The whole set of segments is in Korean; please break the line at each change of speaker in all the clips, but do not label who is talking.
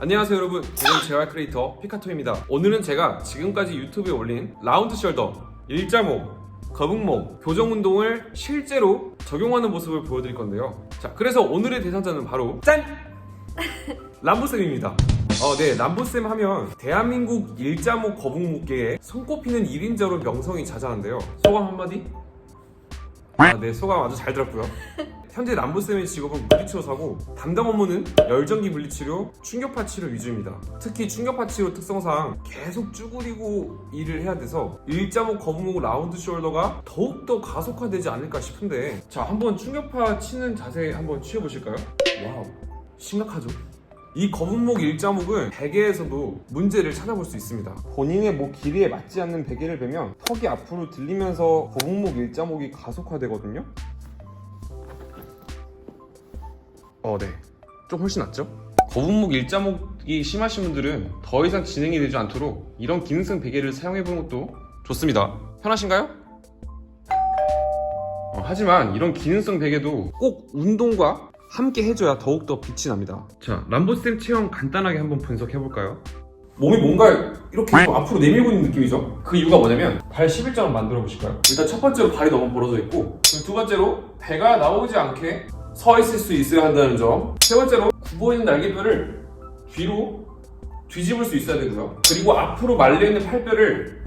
안녕하세요 여러분. 저는 재활 크리에이터 피카토입니다. 오늘은 제가 지금까지 유튜브에 올린 라운드 숄더, 일자목, 거북목, 교정 운동을 실제로 적용하는 모습을 보여드릴 건데요. 자 그래서 오늘의 대상자는 바로 짠! 람보쌤입니다. 어, 네, 람보쌤 하면 대한민국 일자목 거북목계에 손꼽히는 1인자로 명성이 자자한데요. 소감 한마디? 아, 네, 소감 아주 잘 들었고요 현재 남부쌤의 직업은 물리치료사고 담당 업무는 열전기 물리치료, 충격파 치료 위주입니다. 특히 충격파 치료 특성상 계속 쭈그리고 일을 해야 돼서 일자목 거북목 라운드 숄더가 더욱더 가속화되지 않을까 싶은데 자 한번 충격파 치는 자세 한번 취해보실까요? 와우 심각하죠? 이 거북목 일자목은 베개에서도 문제를 찾아볼 수 있습니다. 본인의 목 길이에 맞지 않는 베개를 베면 턱이 앞으로 들리면서 거북목 일자목이 가속화되거든요. 어, 네. 좀 훨씬 낫죠? 거북목 일자목이 심하신 분들은 더 이상 진행이 되지 않도록 이런 기능성 베개를 사용해보는 것도 좋습니다. 편하신가요? 어, 하지만 이런 기능성 베개도 꼭 운동과 함께 해줘야 더욱더 빛이 납니다. 자, 람보쌤 체형 간단하게 한번 분석해볼까요? 몸이 뭔가 이렇게 좀 앞으로 내밀고 있는 느낌이죠? 그 이유가 뭐냐면 발 11점을 만들어 보실까요? 일단 첫 번째로 발이 너무 벌어져 있고 두 번째로 배가 나오지 않게 서 있을 수 있어야 한다는 점. 세 번째로 굽어 있는 날개뼈를 뒤로 뒤집을 수 있어야 되고요. 그리고 앞으로 말려 있는 팔뼈를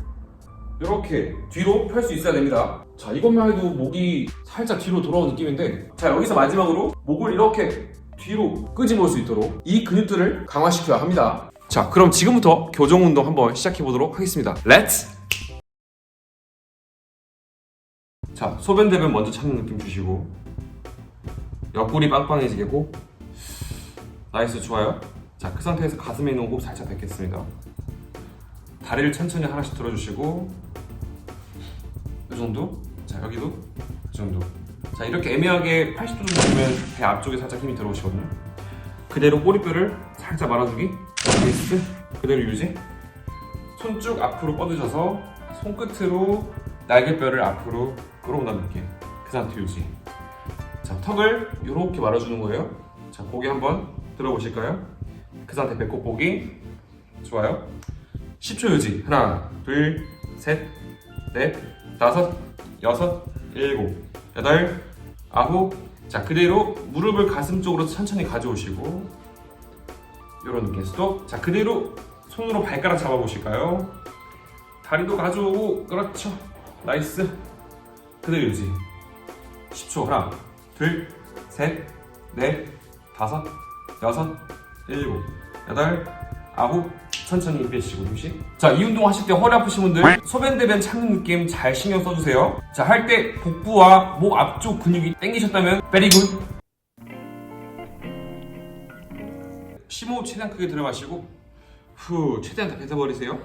이렇게 뒤로 펼 수 있어야 됩니다. 자, 이것만 해도 목이 살짝 뒤로 돌아온 느낌인데, 자, 여기서 마지막으로 목을 이렇게 뒤로 끄집을 수 있도록 이 근육들을 강화시켜야 합니다. 자, 그럼 지금부터 교정 운동 한번 시작해 보도록 하겠습니다. 렛츠! 자, 소변 대변 먼저 찾는 느낌 주시고, 옆구리 빵빵해지겠고? 나이스 좋아요. 자 그 상태에서 가슴에 있는 호흡 살짝 뱉겠습니다. 다리를 천천히 하나씩 들어주시고 이 정도? 자 여기도? 이 정도. 자 이렇게 애매하게 80도 정도 되면 배 앞쪽에 살짝 힘이 들어오시거든요. 그대로 꼬리뼈를 살짝 말아주기. 베이스 그대로 유지. 손 쭉 앞으로 뻗으셔서 손끝으로 날개뼈를 앞으로 느낌. 그 상태 유지 자, 턱을 이렇게 말아주는 거예요. 자, 고개 한번 들어보실까요? 그 상태 배꼽 보기. 좋아요. 10초 유지. 하나, 둘, 셋, 넷, 다섯, 여섯, 일곱, 여덟, 아홉. 자, 그대로 무릎을 가슴 쪽으로 천천히 가져오시고 이런 느낌 스톱. 자, 그대로 손으로 발가락 잡아보실까요? 다리도 가져오고 그렇죠. 나이스. 그대로 유지. 10초 하나, 둘, 셋, 넷, 다섯, 여섯, 일곱, 여덟, 아홉. 천천히 힘 빼시고 휴식. 자, 이 운동 하실 때 허리 아프신 분들 소변 대변 찾는 느낌 잘 신경 써주세요. 자, 할 때 복부와 목 앞쪽 근육이 very good. 심호흡 최대한 크게 들어마시고 후 최대한 다 뱉어버리세요.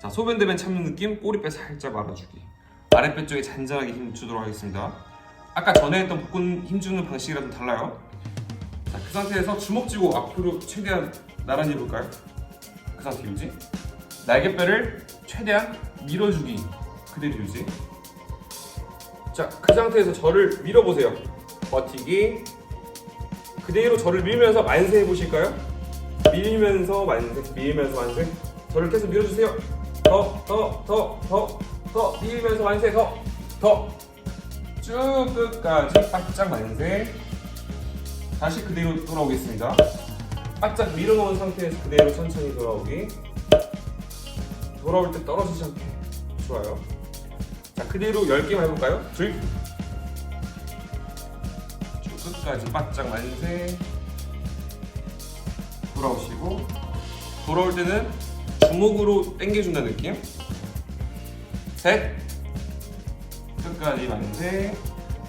자, 소변 대변 참는 느낌 꼬리뼈 살짝 말아주기. 아랫배 쪽에 잔잔하게 힘 주도록 하겠습니다. 아까 전에 했던 복근 힘주는 방식이랑 좀 달라요. 자, 그 상태에서 주먹 쥐고 앞으로 최대한 나란히 해볼까요? 그 상태 유지. 날개뼈를 최대한 밀어주기. 그대로 유지. 자, 그 상태에서 저를 밀어보세요. 버티기. 그대로 저를 밀면서 만세 해보실까요? 밀면서 만세, 밀면서 만세. 저를 계속 밀어주세요. 더, 더, 더, 더, 더, 밀면서 만세, 더, 더. 쭉 끝까지 바짝 만세 다시 그대로 돌아오겠습니다. 바짝 밀어놓은 상태에서 그대로 천천히 돌아오기. 돌아올 때 떨어지지 않게. 좋아요. 자 그대로 10개만 해볼까요? 둘. 쭉 끝까지 바짝 만세 돌아오시고 돌아올 때는 주먹으로 당겨준다는 느낌. 셋 끝까지 만세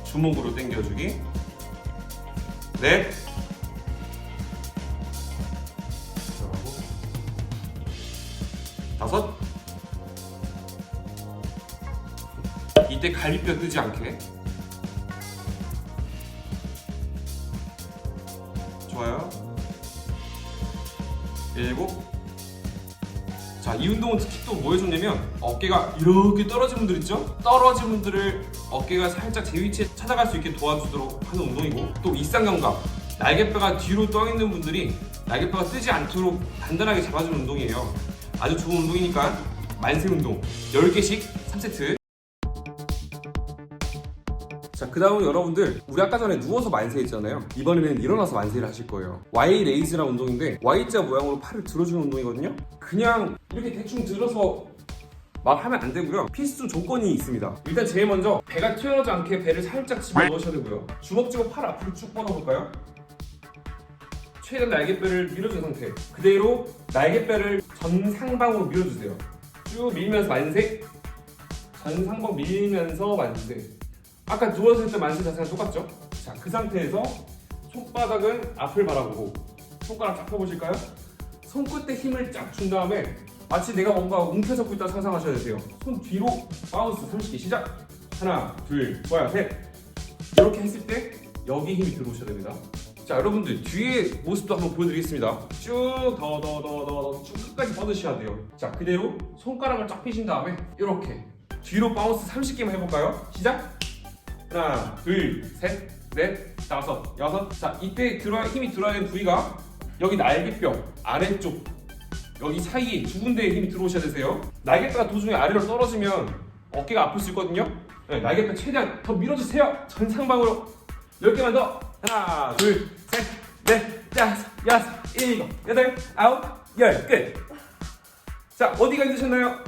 주먹으로 당겨주기. 넷 들어가고 다섯. 이때 갈비뼈 뜨지 않게 자, 이 운동은 특히 또 뭐 해줬냐면 어깨가 이렇게 떨어진 분들 있죠? 떨어진 분들을 어깨가 살짝 제 위치에 찾아갈 수 있게 도와주도록 하는 운동이고 또 일상감각 날개뼈가 뒤로 떠 있는 분들이 날개뼈가 뜨지 않도록 단단하게 잡아주는 운동이에요. 아주 좋은 운동이니까 만세 운동 10개씩 3세트. 자, 그 다음은 여러분들, 우리 아까 전에 누워서 만세 했잖아요. 이번에는 일어나서 만세를 하실 거예요. Y 레이즈라는 운동인데, Y자 모양으로 팔을 들어주는 운동이거든요. 그냥 이렇게 대충 들어서 막 하면 안 되고요. 필수 조건이 있습니다. 일단 제일 먼저 배가 튀어나오지 않게 배를 살짝 집어 넣으셔야 되고요. 주먹 쥐고 팔 앞으로 쭉 뻗어볼까요? 최대한 날개뼈를 밀어준 상태. 그대로 날개뼈를 전상방으로 밀어주세요. 쭉 밀면서 만세. 전상방 밀면서 만세. 아까 누워서 했던 만세 자세랑 똑같죠? 자, 그 상태에서 손바닥은 앞을 바라보고 손가락 쫙 펴보실까요? 손끝에 힘을 쫙 준 다음에 마치 내가 뭔가 움켜잡고 있다 상상하셔야 되세요. 손 뒤로 바운스 30개 시작. 하나, 둘, 좋아요, 셋. 이렇게 했을 때 여기 힘이 들어오셔야 됩니다. 자, 여러분들 뒤에 모습도 한번 보여드리겠습니다. 쭉 더 더 더 더쭉 끝까지 뻗으셔야 돼요. 자, 그대로 손가락을 쫙 펴신 다음에 이렇게 뒤로 바운스 30개만 해볼까요? 시작. 하나, 둘, 셋, 넷, 다섯, 여섯. 자, 이때 들어야 힘이 들어야 되는 부위가 여기 날개뼈 아래쪽 여기 사이에 두 군데에 힘이 들어오셔야 되세요. 날개뼈가 도중에 아래로 떨어지면 어깨가 아플 수 있거든요. 네, 날개뼈 최대한 더 밀어주세요. 전상방으로 10개만 더. 하나, 둘, 셋, 넷, 다섯, 여섯, 일곱, 여덟, 아홉, 열. 끝. 자, 어디가 힘드셨나요?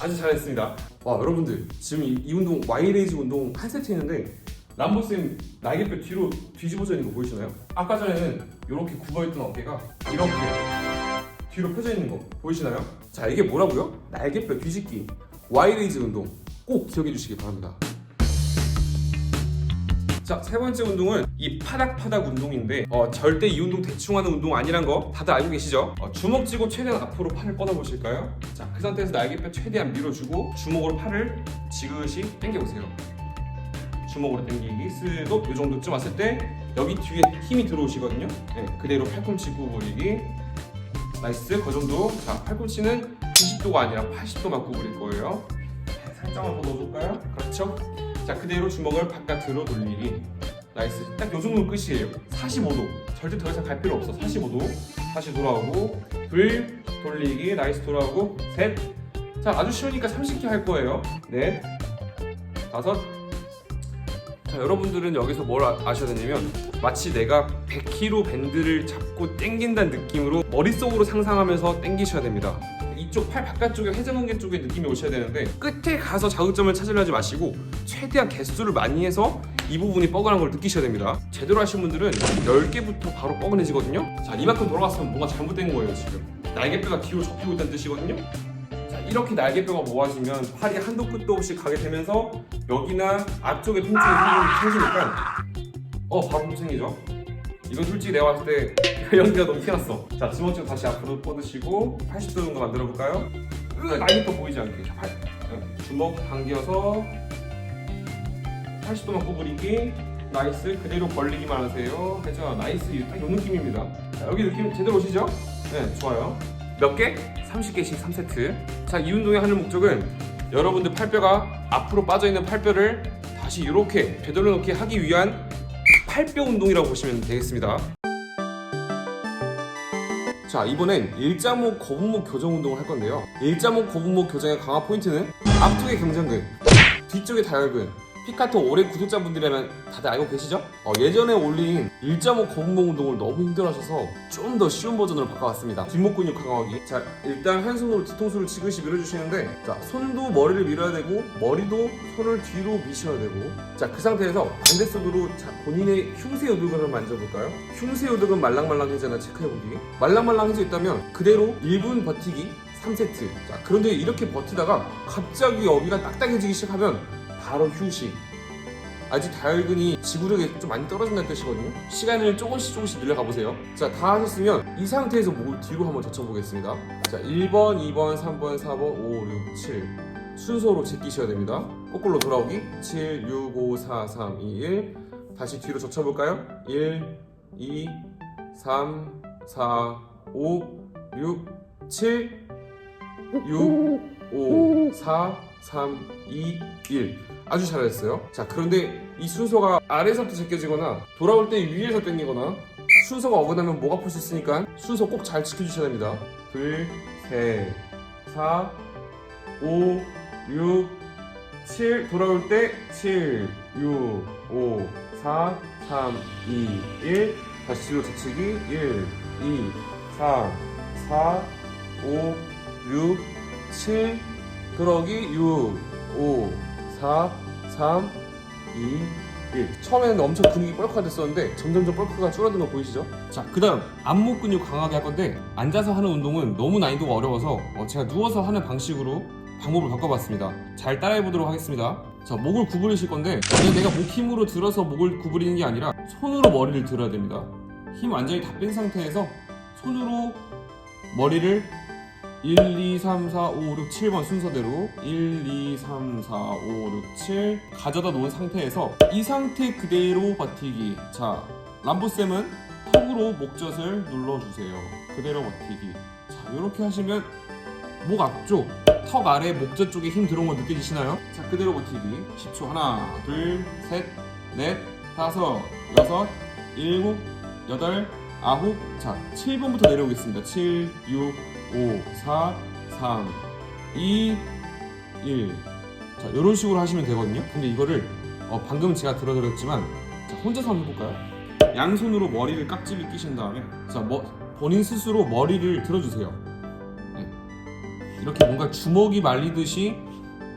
아주 잘했습니다. 와, 여러분들 지금 이, 이 운동 와이레이즈 운동 한 세트 했는데 람보쌤 날개뼈 뒤로 뒤집어져 있는 거 보이시나요? 아까 전에는 이렇게 굽어있던 어깨가 이렇게 뒤로 펴져 있는 거 보이시나요? 자 이게 뭐라고요? 날개뼈 뒤집기 와이레이즈 운동 꼭 기억해 주시기 바랍니다. 자, 세 번째 운동은 이 파닥파닥 운동인데 어, 절대 이 운동 대충 하는 운동 아니란 거 다들 알고 계시죠? 어, 주먹 쥐고 최대한 앞으로 팔을 뻗어 보실까요? 자, 그 상태에서 날개뼈 최대한 밀어주고 주먹으로 팔을 지그시 당겨보세요. 주먹으로 당기기 스톱 이 정도쯤 왔을 때 여기 뒤에 힘이 들어오시거든요. 네, 그대로 팔꿈치 구부리기 나이스 그 정도. 자, 팔꿈치는 90도가 아니라 80도만 구부릴 거예요. 네, 살짝만 더 넣어줄까요? 그렇죠. 자 그대로 주먹을 바깥으로 돌리기 나이스. 딱 요 정도 끝이에요. 45도. 절대 더 이상 갈 필요 없어. 45도. 다시 돌아오고 불 돌리기. 나이스. 돌아오고 셋자 아주 쉬우니까 30개 할 거예요. 넷. 다섯. 자 여러분들은 여기서 뭘 아, 아셔야 되냐면 마치 내가 100kg 밴드를 잡고 당긴다는 느낌으로 머릿속으로 상상하면서 당기셔야 됩니다 이쪽 팔 바깥쪽에 회전근개 쪽에 느낌이 오셔야 되는데 끝에 가서 자극점을 찾으려 하지 마시고 최대한 개수를 많이 해서 이 부분이 뻐근한 걸 느끼셔야 됩니다. 제대로 하신 분들은 10개부터 바로 뻐근해지거든요. 자 이만큼 돌아갔으면 뭔가 잘못된 거예요 지금. 날개뼈가 뒤로 접히고 있다는 뜻이거든요. 자 이렇게 날개뼈가 모아지면 팔이 한도 끝도 없이 가게 되면서 여기나 앞쪽에 통증이 생기- 생기니까 어 바로 통증이죠 이건 솔직히 내가 봤을 때 연기가 너무 티났어. 자 주먹 쥐고 다시 앞으로 뻗으시고 80도 정도 만들어 볼까요? 으 날개뼈 보이지 않게. 자, 팔, 응, 주먹 당겨서 80도만 구부리기 나이스. 그대로 벌리기만 하세요. 그죠 나이스 딱이 느낌입니다. 자, 여기 느낌 제대로 오시죠? 네 좋아요. 몇 개? 30개씩 3세트. 자 이 운동의 하는 목적은 여러분들 팔뼈가 앞으로 빠져있는 팔뼈를 다시 이렇게 되돌려 놓게 하기 위한 팔뼈 운동이라고 보시면 되겠습니다. 자 이번엔 일자목 거북목 교정 운동을 할 건데요. 일자목 거북목 교정의 강화 포인트는 앞쪽의 경장근 뒤쪽의 다혈근 피카토 오래 구독자분들이라면 다들 알고 계시죠? 어, 예전에 올린 일자목 거북목 운동을 너무 힘들어하셔서 좀 더 쉬운 버전으로 바꿔왔습니다. 뒷목 근육 강화하기. 자 일단 한 손으로 뒤통수를 지그시 밀어주시는데 자 손도 머리를 밀어야 되고 머리도 손을 뒤로 미셔야 되고. 자 그 상태에서 반대손으로 자 본인의 흉쇄 요드근을 만져볼까요? 흉쇄 요드근 말랑말랑해지나 체크해보기. 말랑말랑해져 있다면 그대로 1분 버티기 3세트. 자 그런데 이렇게 버티다가 갑자기 여기가 딱딱해지기 시작하면 바로 휴식. 아직 다혈근이 지구력이 좀 많이 떨어진다는 뜻이거든요. 시간을 조금씩 조금씩 늘려가 보세요. 자 다 하셨으면 이 상태에서 목을 뒤로 한번 젖혀보겠습니다. 자 1번 2번 3번 4번 5 6 7 순서로 제끼셔야 됩니다. 거꾸로 돌아오기. 7 6 5 4 3 2 1 다시 뒤로 젖혀볼까요? 1 2 3 4 5 6 7 6 5 4 3 2 1 아주 잘했어요. 자, 그런데 이 순서가 아래서부터 제껴지거나 돌아올 때 위에서 당기거나 순서가 어긋나면 목 아플 수 있으니까 순서 꼭 잘 지켜주셔야 됩니다. 둘, 셋, 사, 오, 육, 칠. 돌아올 때 7, 6, 5, 4, 3, 2, 1 다시 뒤로 제치기. 1, 2, 3, 4, 5, 6, 7 그러기 6, 5, 4, 3, 2, 1 처음에는 엄청 근육이 뻘크가 됐었는데 점점점 뻘크가 줄어드는 거 보이시죠? 자, 그 다음 안목 근육 강하게 할 건데 앉아서 하는 운동은 너무 난이도가 어려워서 어, 제가 누워서 하는 방식으로 방법을 바꿔봤습니다. 잘 따라해 보도록 하겠습니다. 자, 목을 구부리실 건데 내가 목 힘으로 들어서 목을 구부리는 게 아니라 손으로 머리를 들어야 됩니다. 힘 완전히 다 뺀 상태에서 손으로 머리를 1, 2, 3, 4, 5, 6, 7번 순서대로 1, 2, 3, 4, 5, 6, 7 가져다 놓은 상태에서 이 상태 그대로 버티기. 자 람보쌤은 턱으로 목젖을 눌러주세요. 그대로 버티기. 자 이렇게 하시면 목 앞쪽 턱 아래 목젖 쪽에 힘 들어온 거 느껴지시나요? 자 그대로 버티기. 10초. 하나 둘 셋 넷 다섯 여섯 일곱 여덟 아홉 자 7번부터 내려오겠습니다 7 6 5 4 3 2 1 자, 이런 식으로 하시면 되거든요. 근데 이거를 어, 방금 제가 들어드렸지만 자, 혼자서 한번 해볼까요? 양손으로 머리를 깍지를 끼신 다음에 자, 뭐, 본인 스스로 머리를 들어주세요. 네. 이렇게 뭔가 주먹이 말리듯이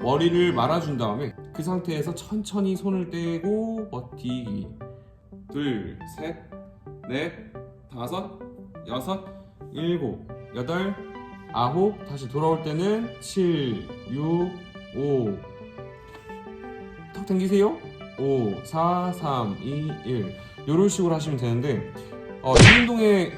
머리를 말아준 다음에 그 상태에서 천천히 손을 떼고 버티기 둘, 셋, 넷, 다섯, 여섯, 일곱, 여덟, 아홉 다시 돌아올 때는 7, 6, 5, 턱 당기세요. 5, 4, 3, 2, 1 이런 식으로 하시면 되는데 어, 이 운동의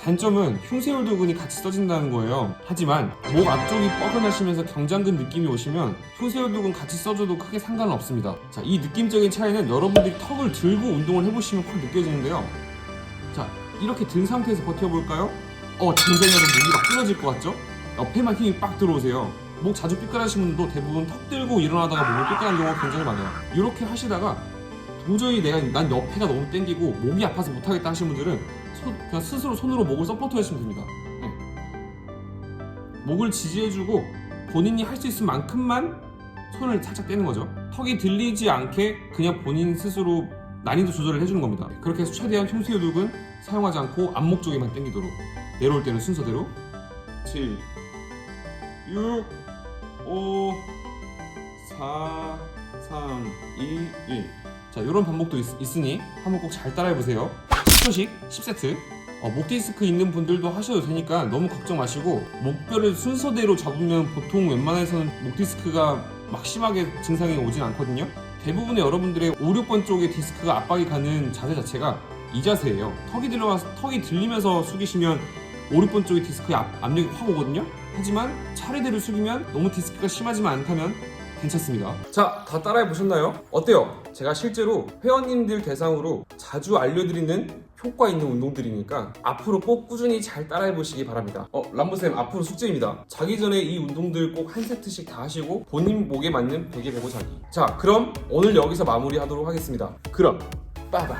단점은 흉쇄혈도근이 같이 써진다는 거예요. 하지만 목 앞쪽이 뻐근하시면서 경장근 느낌이 오시면 흉쇄혈도근 같이 써줘도 크게 상관은 없습니다. 자, 이 느낌적인 차이는 여러분들이 턱을 들고 운동을 해보시면 확 느껴지는데요. 자, 이렇게 든 상태에서 버텨볼까요? 어, 당장이라도 목이 막 끊어질 것 같죠? 옆에만 힘이 빡 들어오세요. 목 자주 삐끗하신 분들도 대부분 턱 들고 일어나다가 목을 삐끗한 경우가 굉장히 많아요. 이렇게 하시다가 도저히 내가 난 옆에가 너무 땡기고 목이 아파서 못하겠다 하시는 분들은 손- 그냥 스스로 손으로 목을 서포트 하시면 됩니다. 네. 목을 지지해주고 본인이 할 수 있을 만큼만 손을 살짝 떼는 거죠. 턱이 들리지 않게 그냥 본인 스스로 난이도 조절을 해주는 겁니다. 그렇게 해서 최대한 흉쇄유독은 사용하지 않고 안목 쪽에만 당기도록 내려올 때는 순서대로 7, 6, 5, 4, 3, 2, 1. 자, 이런 반복도 있, 으니 한번 꼭 잘 따라해 보세요. 10초씩 10세트. 어, 목 디스크 있는 분들도 하셔도 되니까 너무 걱정 마시고 목뼈를 순서대로 잡으면 보통 웬만해서는 목 디스크가 막 심하게 증상이 오진 않거든요. 대부분의 여러분들의 5, 6번 쪽에 디스크가 압박이 가는 자세 자체가 이 자세예요. 턱이 들어가서 턱이 들리면서 숙이시면 5, 6번 쪽에 디스크의 압, 압력이 확 오거든요. 하지만 차례대로 숙이면 너무 디스크가 심하지만 않다면 괜찮습니다. 자, 다 따라해 보셨나요? 어때요? 제가 실제로 회원님들 대상으로 자주 알려드리는 효과 있는 운동들이니까 앞으로 꼭 꾸준히 잘 따라해 보시기 바랍니다. 어, 람보쌤 앞으로 숙제입니다. 자기 전에 이 운동들 꼭 한 세트씩 다 하시고 본인 목에 맞는 베개 베고 자기. 자, 그럼 오늘 여기서 마무리하도록 하겠습니다. 그럼 빠바이.